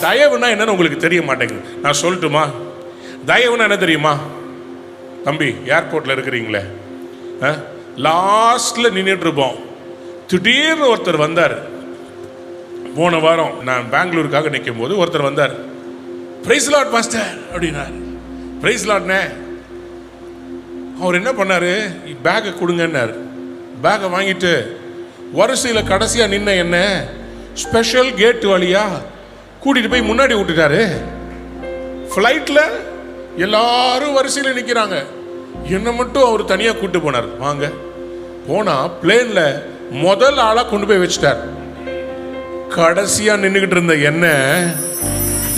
தயவுனா என்னன்னு உங்களுக்கு தெரிய மாட்டேங்குது. நான் சொல்லட்டுமா? தயவுனா என்ன தெரியுமா? தம்பி ஏர்போர்ட்டில் இருக்கிறீங்களே. லாஸ்ட்ல நின்றுட்டு இருப்போம் திடீர்னு ஒருத்தர் வந்தார். போன வாரம் நான் பெங்களூருக்காக நிற்கும் போது ஒருத்தர் வந்தார். பிரைஸ் லாட் மாஸ்டர் அப்படின்னார். பிரைஸ் லாட்னே அவர் என்ன பண்ணார்? பேக்கை கொடுங்கன்னார். பேக்கை வாங்கிட்டு வரிசையில் கடைசியாக நின்ன என்ன? ஸ்பெஷல் கேட்டு வழியா கூட்டிட்டு போய் முன்னாடி விட்டுட்டாரு. ஃப்ளைட்டில் எல்லாரும் வரிசையில் நிற்கிறாங்க என்னை மட்டும் அவர் தனியாக கூட்டு போனார். வாங்க. போனால் பிளேனில் முதல் ஆளாக கொண்டு போய் வச்சிட்டார். கடைசியாக நின்றுக்கிட்டு இருந்த என்ன?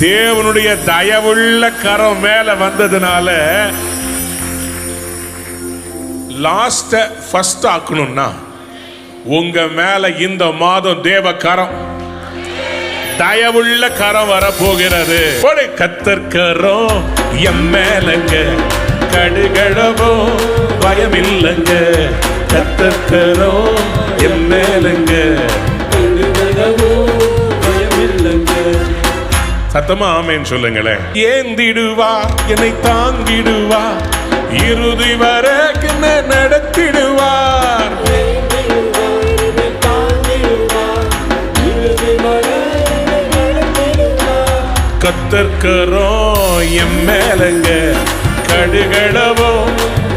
தேவனுடைய தயவுள்ள கரம் மேலே வந்ததுனால லாஸ்ட்டை ஃபஸ்ட் ஆக்கணும்னா உங்கள் மேலே இந்த மாதம் தேவ கரம். தயவுள்ள கரம் வரப்போகிறது. போடு கத்தற்கரம் எம் மேலங்க. கடுகளவோ பயமில்லைங்க. கத்தற்கரம் எம் மேலங்க. சத்தமா ஆமேன்னு சொல்லுங்களேன் ஏந்திடுவா என்னை தாங்கிடுவா. இறுதி வர நடத்திடு கத்தற்கரம். எம் மேலங்க கடுகளவோ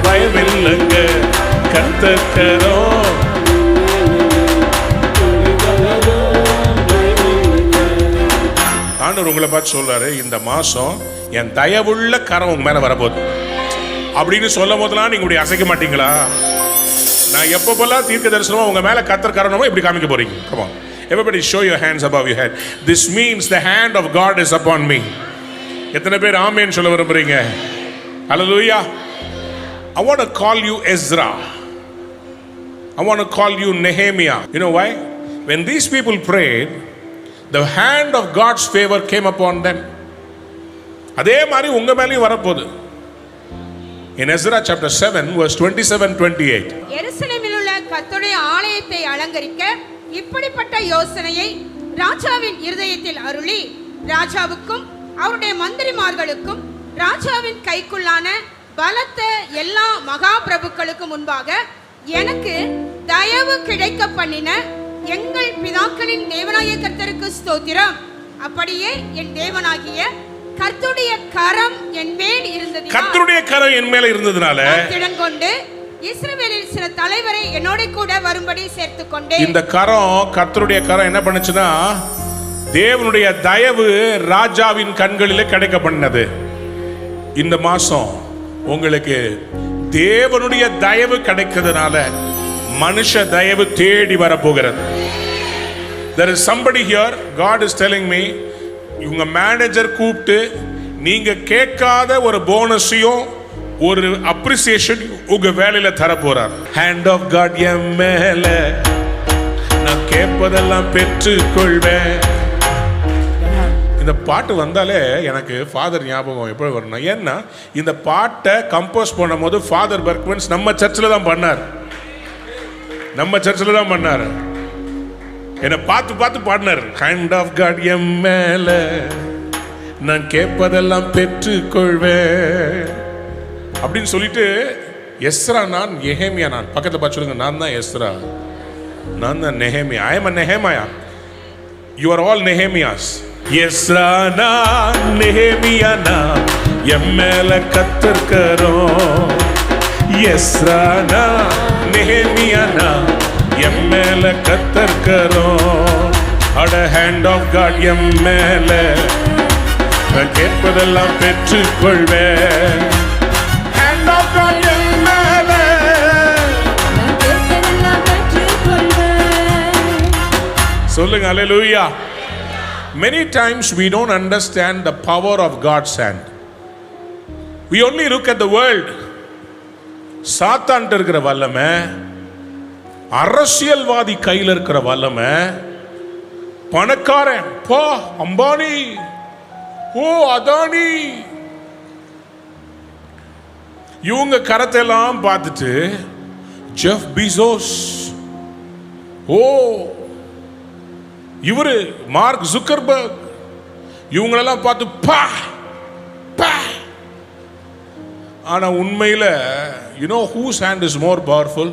பயமில்லைங்க. கத்தற்கரம். ஆண்டவர் உங்களை பார்த்து சொல்றாரு இந்த மாசம் என் தயவுள்ள கரம் உங்க மேல வரப்போகுது. அப்படின்னு சொல்லும் போதெல்லாம் நீங்க இப்படி அசைக்க மாட்டீங்களா? நான் எப்பப்பெல்லாம் தீர்க்க தரிசனமா உங்க மேல கத்தர் இப்படி காமிக்க போறீங்க. Come on everybody show your hands above your head this means the hand of god is upon me எத்தனை பேர் ஆமேன்னு சொல்ல விரும்புறீங்க ஹalleluya i want to call you ezra i want to call you nehemiah you know why when these people prayed the hand of god's favor came upon them அதே மாதிரி உங்க மேலேயும் வரப்போகுது in ezra chapter 7 verse 27 28 எருசலேமில் உள்ள கர்த்தருடைய ஆலயத்தை அலங்கரிக்க இப்படிப்பட்ட யோசனையை ராஜாவின் இருதயத்தில் அருளி ராஜாவுக்கும் அவருடைய மந்திரிமார்களுக்கும் ராஜாவின் கைக்குள்ளான பலத்த எல்லா மகா பிரபுக்களுக்கும் முன்பாக எனக்கு தயவு கிடைக்க பண்ணின எங்கள் பிதாக்களின் தேவனாகிய கர்த்தருக்கு ஸ்தோத்திரம். அப்படியே என் தேவனாகிய கர்த்தருடைய கரம் என் மேல் இருந்தது கர்த்தருடைய கரம் என் மேல இருந்ததுனால கொண்டு இஸ்ரவேலில் சில தலைவரை என்னோட கூட வரும்படி சேர்த்து கொண்டேன் இந்த கரம் கர்த்தருடைய கரம் என்ன பண்ணுச்சுன்னா தேவனுடைய தயவு ராஜாவின் கண்களிலே கிடைக்க பண்ணது இந்த மாசம் உங்களுக்கு தேவனுடைய தயவு கிடைக்கிறதுனால மனுஷ தயவு தேடி வரப்போகிறது. There is somebody here god is telling me இவங்க மேனேஜர் கூப்பிட்டு நீங்க கேட்காத ஒரு போனஸையும் ஒரு அப்ரிசியேஷன் உங்க வேலையில தர போறார் ஹேண்ட் ஆஃப் காட் என் மேல நான் கேட்பதெல்லாம் பெற்று கொள்வேன் இந்த பாட்டு வந்தாலே எனக்கு ஃபாதர் ஞாபகம் எப்படி வரணும் ஏன்னா இந்த பாட்டை கம்போஸ் பண்ணும்போது ஃபாதர் பர்க்மென்ஸ் நம்ம சர்ச்சில் தான் பண்ணார். நம்ம சர்ச்சில் தான் பண்ணார். என்னை பார்த்து பார்த்து பாடினார். ஹேண்ட் ஆஃப் காட் என் மேல நான் கேட்பதெல்லாம் பெற்றுக்கொள்வேன். அப்படின்னு சொல்லிட்டு எஸ்ரா நான் எஹேமியா நான். பக்கத்தில் பார்த்து சொல்லுங்க நான் தான் எஸ்ரா. நான் தான் Nehemiah I am Nehemiah you are all Nehemiahs Ezra நான் நெஹேமியா நான். எம் மேல கத்திருக்கிறோம். எஸ்ரா நான் நெஹேமியா நான். எம் மேல கத்திருக்கிறோம். அட ஹேண்ட் ஆஃப் காட் எம் மேல. நான் கேட்பதெல்லாம் பெற்றுக்கொள்வேன். சொல்லுங்க hallelujah many times we don't understand the power of God's hand we only look at the world. சாத்தான்ட்டு இருக்கிற வல்லமை அரசியல்வாதி கையில் இருக்கிற வல்லமை பணக்காரன் போ அம்பானி ஓ அதானி. இவங்க கரத்தை எல்லாம் பார்த்துட்டு ஜெஃப் பிசோஸ் ஓ இவர் மார்க் ஜுக்கர்பர்க் இவங்களெல்லாம் பார்த்து பா பா. ஆனால் உண்மையில் you know whose hand is more powerful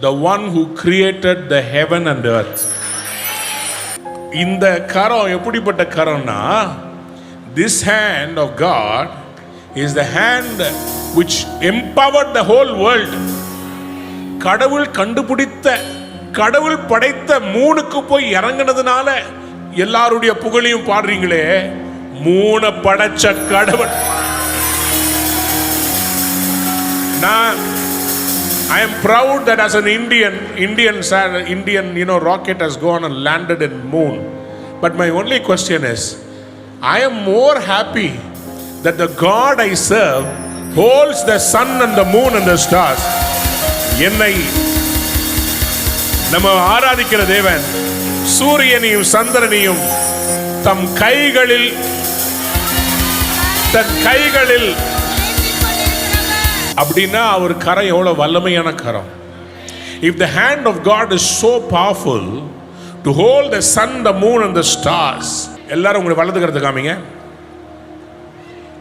the one who created the heaven and earth இந்த கரம் எப்படிப்பட்ட கரம்னா this hand of God is the hand which empowered the whole world கடவுள் கண்டுபிடித்த கடவுள் படைத்த மூணுக்கு போய் இறங்கினதுனால எல்லாருடைய புகழையும் பாடுறீங்களே மூணை படைச்ச கடவுள் நான் I am proud that as an Indian Indian Indian you know rocket has gone and landed in moon but my only question is I am more happy that the God I serve holds the sun and the moon and the stars என்னை நம்ம ஆராதிக்கிற தேவன் சூரியனையும் சந்திரனையும் தம் கைகளில் தன் கைகளில். அப்படின்னா அவர் கரம் எவ்வளவு வல்லமையான கரம். If the hand of God is so powerful to hold the sun the moon and the stars எல்லாரும் உங்களை வளர்த்துக்கிறது காமிங்க.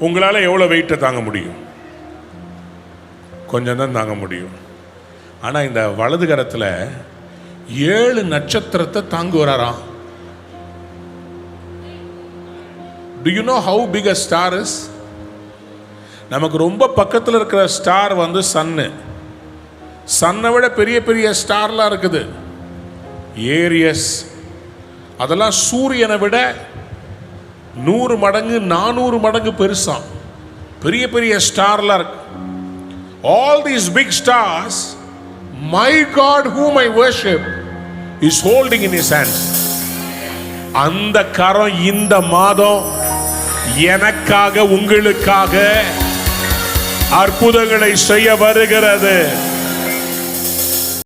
உங்களால் எவ்வளோ வெயிட்டை தாங்க முடியும். கொஞ்சம் தான் தாங்க முடியும். ஆனால் இந்த வலது கரத்தில் ஏழு நட்சத்திரத்தை தாங்குவாராம் do you know how big a star is நமக்கு ரொம்ப பக்கத்தில் இருக்கிற ஸ்டார் வந்து சன்னு சன்னை விட பெரிய பெரிய ஸ்டார்லாம் இருக்குது. ஏரியஸ். அதெல்லாம் சூரியனை விட நூறு மடங்கு நானூறு மடங்கு பெருசாம். பெரிய பெரிய ஸ்டார்லாம் இருக்கு. All these big stars my God whom I worship is holding in his hands அந்த கரம் இந்த மாதம் எனக்காக உங்களுக்காக அற்புதங்களை செய்ய வருகிறது.